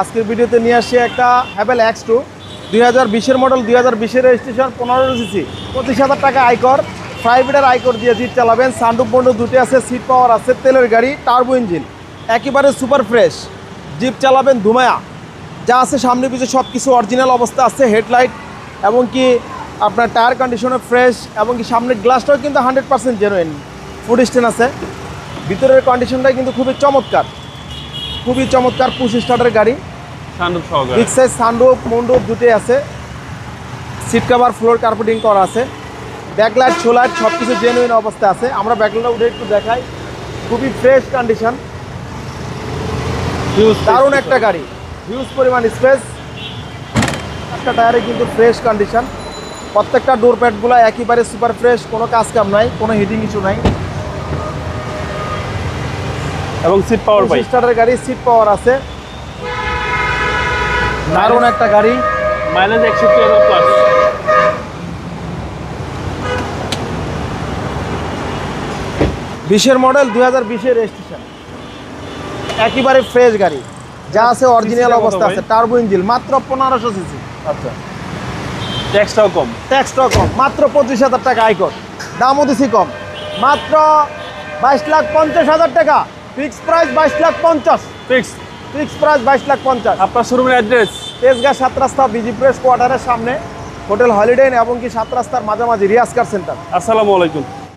আজকের ভিডিওতে নিয়ে আসছি একটা হ্যাভেল এক্স টু দুই হাজার বিশের মডেল দুই হাজার বিশের রেজিস্ট্রেশন পনেরো সিসি, পঁচিশ হাজার টাকা আয়কর। প্রাইভেটের আয়কর দিয়ে জিপ চালাবেন। সান্ডুপ বন্ডু দুটি আছে সিট পাওয়ার আছে, তেলের গাড়ি টার্বো ইঞ্জিন একেবারে সুপার ফ্রেশ জিপ চালাবেন ধুমায়া। যা আছে সামনে পিছনে সব কিছু অরিজিনাল অবস্থা আছে হেডলাইট এবং কি আপনার টায়ার কন্ডিশনও ফ্রেশ এবং কি সামনের গ্লাসটাও কিন্তু hundred percent genuine food stand আছে। ভিতরের কন্ডিশনটা কিন্তু খুবই চমৎকার। খুবই চমৎকার পুশ স্টার্টের গাড়ি। বিগ সাইজ সানরুফ মন্ডুপ দুটোই আছে। সিট কভার ফ্লোর কার্পেটিং করা আছে। ব্যাকলাইট সোলাইট সব কিছু জেনুইন অবস্থা আছে। আমরা ব্যাকলাইটটা উঠে একটু দেখাই। খুবই ফ্রেশ কন্ডিশন দারুণ একটা গাড়ি। হিউজ পরিমাণ স্পেস একটা টায়ারে কিন্তু ফ্রেশ কন্ডিশন প্রত্যেকটা ডোর প্যাডগুলো একেবারে সুপার ফ্রেশ কোনো কাজ কাম নাই কোনো হিটিং ইস্যু নাই। এবং সিট পাওয়ার পাই স্টার্টের গাড়ি সিট পাওয়ার আছে। দারুণ একটা গাড়ি। মাইলেজ একষট্টি হাজার প্লাস বিশের মডেল দুই হাজার বিশের রেজিস্ট্রেশন একেবারে ফ্রেশ গাড়ি। যা আছে অরিজিনাল অবস্থা আছে টার্বো ইঞ্জিন মাত্র পনেরোশো সিসি আচ্ছা। ট্যাক্সটাও কম। ট্যাক্সটাও কম মাত্র পঁচিশ হাজার টাকা আয়কর। দামও দিছি কম। মাত্র বাইশ লাখ পঞ্চাশ হাজার টাকা। ফিক্স প্রাইস বাইশ লাখ পঞ্চাশ। ফিক্স ফিক্স প্রাইস বাইশ লাখ পঞ্চাশ। আপনার শোরুমের অ্যাড্রেস তেজগাঁ সাত রাস্তা বিজি প্রেস কোয়ার্টারের সামনে। হোটেল হলিডে এবং কি সাত রাস্তার মাঝামাঝি রিয়াজ কার সেন্টার আসসালামু আলাইকুম।